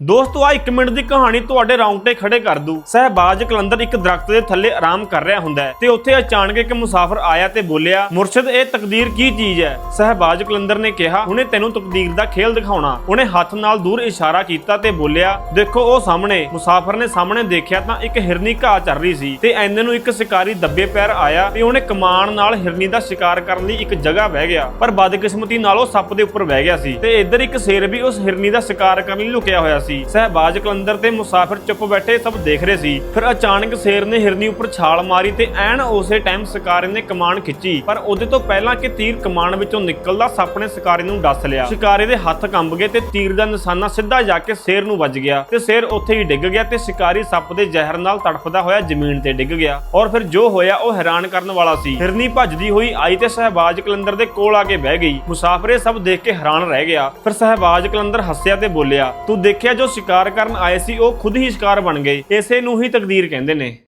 ਦੋਸਤੋ ਆ 1 ਮਿੰਟ ਦੀ ਕਹਾਣੀ ਤੁਹਾਡੇ ਰੌਂਗਟੇ ਖੜੇ ਕਰ ਦੂ ਸਹਿਬਾਜ ਕਲੰਦਰ ਇੱਕ ਦਰਖਤ ਦੇ ਥੱਲੇ ਆਰਾਮ ਕਰ ਰਿਹਾ ਹੁੰਦਾ ਹੈ ਤੇ ਉੱਥੇ ਅਚਾਨਕ ਇੱਕ ਮੁਸਾਫਰ ਆਇਆ ਤੇ ਬੋਲਿਆ, ਮੁਰਸ਼ਿਦ, ਇਹ ਤਕਦੀਰ ਕੀ ਚੀਜ਼ ਹੈ? ਸਹਿਬਾਜ ਕਲੰਦਰ ਨੇ ਕਿਹਾ, ਹੁਣੇ ਤੈਨੂੰ ਤਕਦੀਰ ਦਾ ਖੇਲ ਦਿਖਾਉਣਾ। ਉਹਨੇ ਹੱਥ ਨਾਲ ਦੂਰ ਇਸ਼ਾਰਾ ਕੀਤਾ ਤੇ ਬੋਲਿਆ, ਦੇਖੋ, ਉਹ ਸਾਹਮਣੇ। ਮੁਸਾਫਰ ਨੇ ਸਾਹਮਣੇ ਦੇਖਿਆ ਤਾਂ ਇੱਕ ਹਿਰਨੀ ਘਾਹ ਚੱਲ ਰਹੀ ਸੀ ਤੇ ਐਨੇ ਨੂੰ ਇੱਕ ਸ਼ਿਕਾਰੀ ਦੱਬੇ ਪੈਰ ਆਇਆ ਤੇ ਉਹਨੇ ਕਮਾਨ ਨਾਲ ਹਿਰਨੀ ਦਾ ਸ਼ਿਕਾਰ ਕਰਨ ਲਈ ਇੱਕ ਜਗ੍ਹਾ ਬਹਿ ਗਿਆ, ਪਰ ਬਦਕਿਸਮਤੀ ਨਾਲ ਉਹ ਸੱਪ ਦੇ ਉੱਪਰ ਬਹਿ ਗਿਆ ਸੀ ਤੇ ਇੱਧਰ ਇੱਕ ਸ਼ੇਰ ਵੀ ਉਸ ਹਿਰਨੀ ਦਾ ਸ਼ਿਕਾਰ ਕਰਨ ਲਈ ਲੁਕਿਆ ਹੋਇਆ ਸੀ। ਸਹਿਬਾਜ ਕਲੰਦਰ ਤੇ ਮੁਸਾਫਿਰ ਚੁੱਪ ਬੈਠੇ ਸਭ ਦੇਖ ਰਹੇ ਸੀ। ਫਿਰ ਅਚਾਨਕ ਸ਼ੇਰ ਨੇ ਹਿਰਨੀ ਉੱਪਰ ਛਾਲ ਮਾਰੀ ਤੇ ਐਨ ਉਸੇ ਟਾਈਮ ਸ਼ਿਕਾਰੀ ਨੇ ਕਮਾਨ ਖਿੱਚੀ। ਪਰ ਉਹਦੇ ਤੋਂ ਪਹਿਲਾਂ ਕਿ ਤੀਰ ਕਮਾਨ ਵਿੱਚੋਂ ਨਿਕਲਦਾ, ਸੱਪ ਨੇ ਸ਼ਿਕਾਰੀ ਨੂੰ ਡੱਸ ਲਿਆ। ਸ਼ਿਕਾਰੀ ਦੇ ਹੱਥ ਕੰਬ ਗਏ ਤੇ ਤੀਰ ਦਾ ਨਿਸ਼ਾਨਾ ਸਿੱਧਾ ਜਾ ਕੇ ਸ਼ੇਰ ਨੂੰ ਵੱਜ ਗਿਆ ਤੇ ਸ਼ੇਰ ਉੱਥੇ ਹੀ ਡਿੱਗ ਗਿਆ ਤੇ ਸ਼ਿਕਾਰੀ ਸੱਪ ਦੇ ਜ਼ਹਿਰ ਨਾਲ ਤੜਫਦਾ ਹੋਇਆ ਜ਼ਮੀਨ ਤੇ ਡਿੱਗ ਗਿਆ। ਔਰ ਫਿਰ ਜੋ ਹੋਇਆ, ਉਹ ਹੈਰਾਨ ਕਰਨ ਵਾਲਾ ਸੀ। ਹਿਰਨੀ ਭੱਜਦੀ ਹੋਈ ਆਈ ਤੇ ਸਹਿਬਾਜ ਕਲੰਦਰ ਦੇ ਕੋਲ ਆ ਕੇ ਬਹਿ ਗਈ। ਮੁਸਾਫਰੇ ਸਭ ਦੇਖ ਕੇ ਹੈਰਾਨ ਰਹਿ ਗਿਆ। ਫਿਰ ਸਹਿਬਾਜ ਕਲੰਦਰ ਹੱਸਿਆ ਤੇ ਬੋਲਿਆ, ਤੂੰ ਦੇਖਿਆ ਜੋ ਸ਼ਿਕਾਰ ਕਰਨ ਆਏ ਸੀ, ਉਹ ਖੁਦ ਹੀ ਸ਼ਿਕਾਰ ਬਣ ਗਏ। ਇਸੇ ਨੂੰ ਹੀ ਤਕਦੀਰ ਕਹਿੰਦੇ ਨੇ।